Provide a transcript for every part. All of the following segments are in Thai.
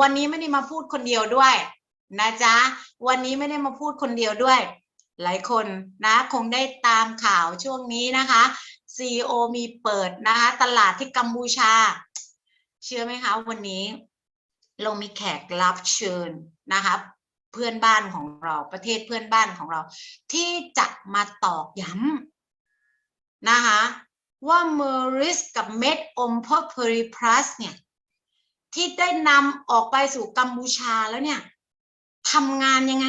วันนี้ไม่ได้มาพูดคนเดียวด้วยนะจ๊ะ วันนี้ไม่ได้มาพูดคนเดียวด้วย หลายคนนะคงได้ตามข่าวช่วงนี้นะคะ CEO มีเปิดนะคะ ตลาดที่กัมพูชา เชื่อไหมคะวันนี้ เรามีแขกรับเชิญนะคะเพื่อนบ้านของเราประเทศเพื่อนบ้านของเรา ที่จะมาตอกย้ำนะคะว่าเมอริสกับเม็ดอมพอเพอริพลัสเนี่ย ที่ได้นำออกไปสู่กัมพูชาแล้วเนี่ยทำงานยังไง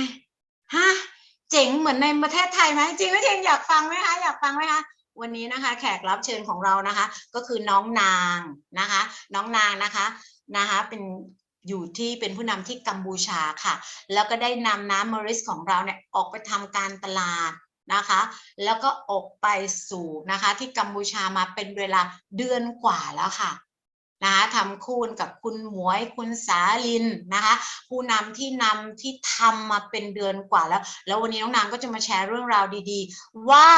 ฮะเจ๋งเหมือนในประเทศไทยไหมจริงไหมจริงอยากฟังไหมคะอยากฟังไหมคะวันนี้นะคะแขกรับเชิญของเรานะคะ ก็คือน้องนางนะคะ น้องนางนะคะนะคะ เป็นอยู่ที่เป็นผู้นำที่กัมพูชาค่ะ แล้วก็ได้นำน้ำมอริสของเราเนี่ยออกไปทำการตลาดนะคะ แล้วก็ออกไปสู่นะคะที่กัมพูชามาเป็นเวลาเดือนกว่าแล้วค่ะ นะคะทำคู่กับคุณหมวยคุณสาลินนะคะผู้นำที่นำที่ทำมาเป็นเดือนกว่าแล้ว แล้ววันนี้น้องนางก็จะมาแชร์เรื่องราวดีๆ ว่า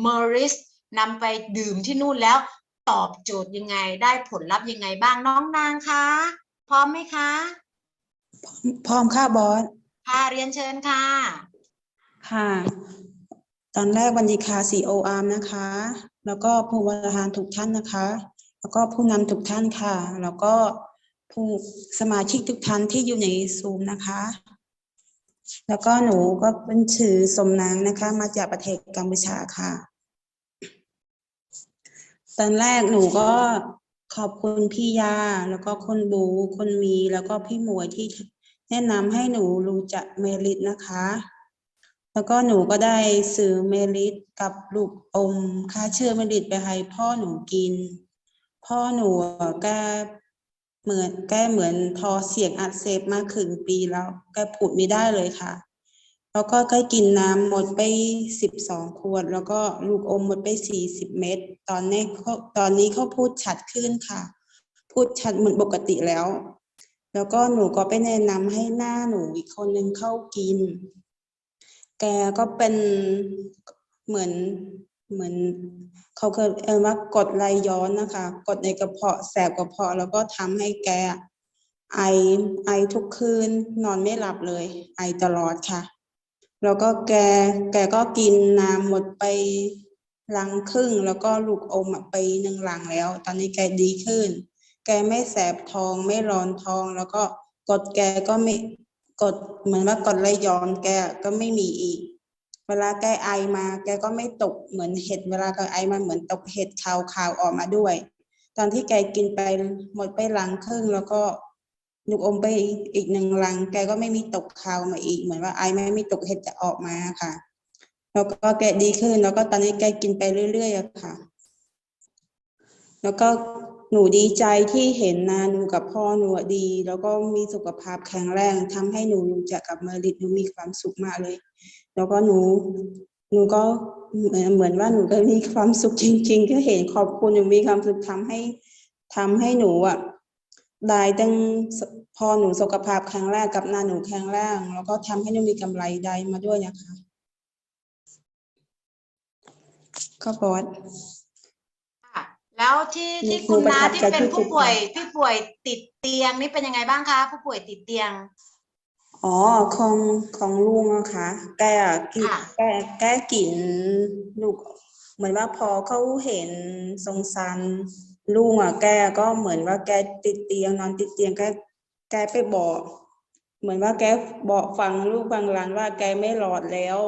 เมอริสนำไปดื่มที่นู่นแล้วตอบโจทย์ยังไงได้ผลลัพธ์ยังไงบ้างน้องนางคะพร้อมไหมคะพร้อมค่ะบอสค่ะเรียนเชิญค่ะ ค่ะ ตอนแรกวันดีค่ะซีโออาร์มนะคะ แล้วก็ผู้บริหารทุกท่านนะคะ แล้วก็ผู้นำทุกท่านค่ะ แล้วก็ผู้สมาชิกทุกท่านที่อยู่ในซูมนะคะ แล้วก็หนูก็เป็นชื่อสมนางนะคะ มาจากประเทศกัมพูชาค่ะ ตอนแรกหนูก็ขอบคุณพี่ยา แล้วก็คนบูคนมีแล้วก็พี่หมวยที่แนะนำให้หนูรู้จักเมริตนะคะ แล้วก็หนูก็ได้ซื้อเมลิตกับลูกอมค่าเชื่อเมลิตไปให้พ่อหนูกิน พ่อหนูอะแกเหมือนแกเหมือนทอเสียงอักเสบมาครึ่งปีแล้วแกพูดไม่ได้เลยค่ะ แล้วก็ใกล้กินน้ำหมดไปสิบสองขวด แล้วก็ลูกอมหมดไปสี่สิบเม็ดตอนนี้เขาตอนนี้เขาพูดชัดขึ้นค่ะ พูดชัดเหมือนปกติแล้ว แล้วก็หนูก็ไปแนะนำให้หน้าหนูอีกคนนึงเข้ากิน แกก็เป็นเหมือน เหมือนเขาเคยเอ่ยว่ากดไหลย้อนนะคะ กดในกระเพาะแสบกระเพาะแล้วก็ทำให้แกไอไอทุกคืนนอนไม่หลับเลย ไอตลอดค่ะ แล้วก็แกแกก็กินน้ำหมดไปลังครึ่ง แล้วก็ลูกอมไปหนึ่งลังแล้ว ตอนนี้แกดีขึ้น แกไม่แสบท้องไม่ร้อนท้อง แล้วก็กดแกก็ไม่กดเหมือนว่ากดไหลย้อนแกก็ไม่มีอีก เวลาแกไอมา แกก็ไม่ตกเหมือนเห็ด เวลาแกไอมาเหมือนตกเห็ดขาวๆออกมาด้วย ตอนที่แกกินไปหมดไปลังครึ่งแล้วก็ลูกอมไปอีกหนึ่งลัง แกก็ไม่มีตกขาวมาอีก เหมือนว่าไอไม่มีตกเห็ดจะออกมาค่ะ แล้วก็แกดีขึ้น แล้วก็ตอนนี้แกกินไปเรื่อยๆค่ะ แล้วก็หนูดีใจที่เห็นนาหนูกับพ่อหนูดี แล้วก็มีสุขภาพแข็งแรงทำให้หนูจักกับเมริดหนูมีความสุขมากเลย แล้วก็หนูหนูก็เหมือนเหมือนว่าหนูก็มีความสุขจริง ๆ ก็เห็นขอบคุณหนูมีความสุขทำให้ทำให้หนูอะได้ตั้งสพอหนูสุขภาพแข็งแรงกับหน้าหนูแข็งแรงแล้วก็ทำให้หนูมีกำไรได้มาด้วยนะคะก็บอสค่ะแล้วที่มีที่คุณครูประน้าทับที่ใจเป็นที่สุผู้ดป่วยค่ะที่ป่วยติดเตียงนี่เป็นยังไงบ้างคะผู้ป่วยติดเตียง อ๋อของของลุงอะค่ะแกอะกินค่ะ แกแกกินลูก เหมือนว่าพอเขาเห็นสงสารลุงอะแกก็เหมือนว่าแกติดเตียงนอนติดเตียงแกแกไปบอก เหมือนว่าแกบอกฟังลูกฟังหลานว่าแกไม่รอดแล้ว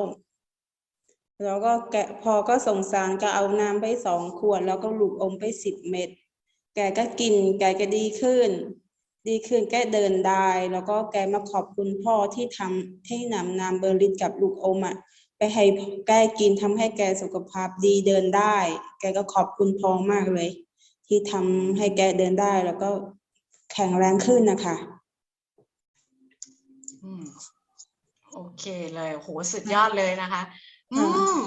แล้วก็แกพอก็สงสารก็เอาน้ำไปสองขวด แล้วก็ลูกอมไปสิบเม็ดแกก็กินแกก็ดีขึ้น ดีขึ้นแกเดินได้ แล้วก็แกมาขอบคุณพ่อที่ทำที่นำนำเบอร์ลินกับลูกอมอะไปให้แกกินทำให้แกสุขภาพดีเดินได้ แกก็ขอบคุณพ่อมากเลย ที่ทำให้แกเดินได้ แล้วก็แข็งแรงขึ้นนะคะอืมโอเคเลย โห สุดยอดเลยนะคะ อืม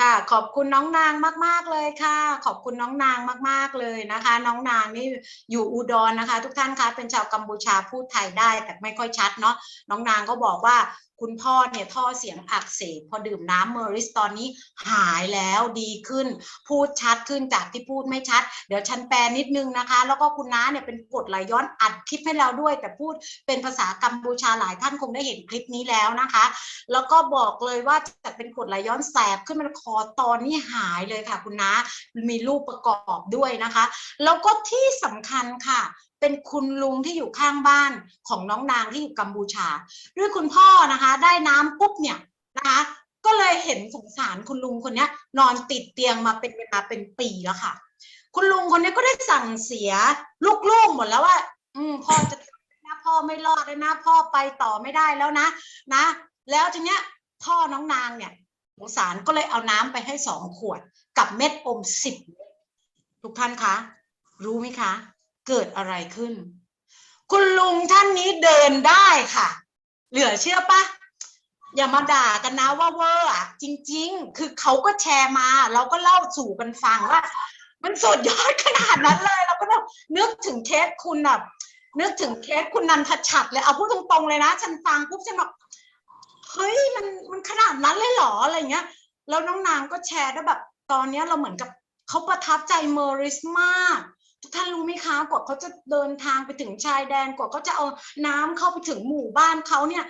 ค่ะ ขอบคุณน้องนางมาก ๆ เลยค่ะ ขอบคุณน้องนางมาก ๆ เลยนะคะ น้องนางนี่อยู่อุดรนะคะ ทุกท่านคะเป็นชาวกัมพูชาพูดไทยได้แต่ไม่ค่อยชัดเนาะน้องนางก็บอกว่าคุณพ่อเนี่ยท่อเสียงอักเสบพอดื่มน้ำเมอริสตอนนี้หายแล้วดีขึ้น พูดชัดขึ้นจากที่พูดไม่ชัด เดี๋ยวฉันแปลนิดนึงนะคะ แล้วก็คุณน้าเนี่ยเป็นกดไหลย้อนอัดคลิปให้เราด้วย แต่พูดเป็นภาษากัมพูชาหลายท่านคงได้เห็นคลิปนี้แล้วนะคะ แล้วก็บอกเลยว่าจากเป็นกดไหลย้อนแสบขึ้นมาคอตอนนี้หายเลยค่ะ คุณน้ามีรูปประกอบด้วยนะคะ แล้วก็ที่สำคัญค่ะ เป็นคุณลุงที่อยู่ข้างบ้านของน้องนางที่อยู่กัมพูชา ด้วยคุณพ่อนะคะ ได้น้ำปุ๊บเนี่ยนะคะก็เลยเห็นสงสารคุณลุงคนนี้นอนติดเตียงมาเป็นเวลาเป็นปีแล้วค่ะ คุณลุงคนนี้ก็ได้สั่งเสียลูกๆหมดแล้วว่า อืมพ่อจะนะพ่อไม่รอดแล้วนะ พ่อไปต่อไม่ได้แล้วนะ นะ แล้วทีเนี้ยพ่อน้องนางเนี่ยสงสารก็เลยเอาน้ำไปให้สองขวด กับเม็ดอมสิบทุกท่านคะ รู้ไหมคะ เกิดอะไรขึ้น คุณลุงท่านนี้เดินได้ค่ะ เหลือเชื่อปะอย่ามาด่ากันนะว่าเวอร์อะจริง ๆ คือเขาก็แชร์มา เราก็เล่าสู่กันฟังว่า มันสุดยอดขนาดนั้นเลยเราก็แบบนึกถึงเคสคุณแบบนึกถึงเคสคุณนันทชัดเลยเอาพูดตรงๆเลยนะ ฉันฟังปุ๊บฉันแบบเฮ้ยมันมันขนาดนั้นเลยเหรออะไรเงี้ย แล้วน้องนางก็แชร์ได้แบบ ตอนเนี้ยเราเหมือนกับเขาประทับใจเมอริสมาก ท่านรู้ไหมคะกว่าเขาจะเดินทางไปถึงชายแดนกว่าเขาจะเอาน้ำเข้าไปถึงหมู่บ้านเขาเนี่ย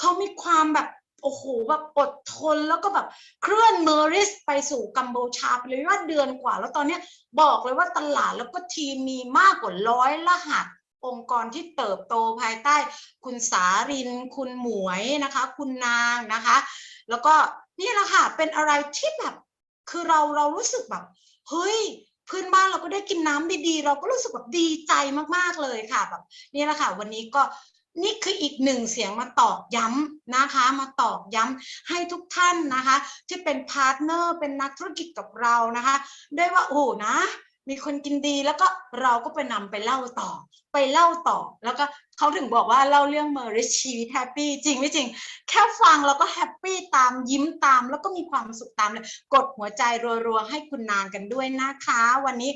เขามีความแบบโอ้โหแบบอดทนแล้วก็แบบเคลื่อนเมอริสไปสู่กัมพูชาไปเลยว่าเดือนกว่า แล้วตอนเนี้ยบอกเลยว่าตลาดแล้วก็ทีมมีมากกว่าร้อยรหัสองค์กรที่เติบโตภายใต้ คุณสาริน คุณหมวยนะคะ คุณนางนะคะ แล้วก็นี่แหละค่ะเป็นอะไรที่แบบ คือเราเรารู้สึกแบบ เฮ้ย เพื่อนบ้านเราก็ได้กินน้ำดีๆ เราก็รู้สึกแบบดีใจมากๆเลยค่ะแบบนี่แหละค่ะ วันนี้ก็นี่คืออีกหนึ่งเสียงมาตอกย้ำนะคะ มาตอกย้ำให้ทุกท่านนะคะ ที่เป็นพาร์ทเนอร์เป็นนักธุรกิจกับเรานะคะ ได้ว่าโอ้นะ มีคนกินดีแล้วก็เราก็ไปนำไปเล่าต่อ ไปเล่าต่อ แล้วก็เขาถึงบอกว่าเล่าเรื่องเมอริชีวิตแฮปปี้จริงไม่จริง แค่ฟังแล้วก็แฮปปี้ตามยิ้มตาม แล้วก็มีความสุขตามเลย กดหัวใจรัวๆให้คุณนางกันด้วยนะคะ วันนี้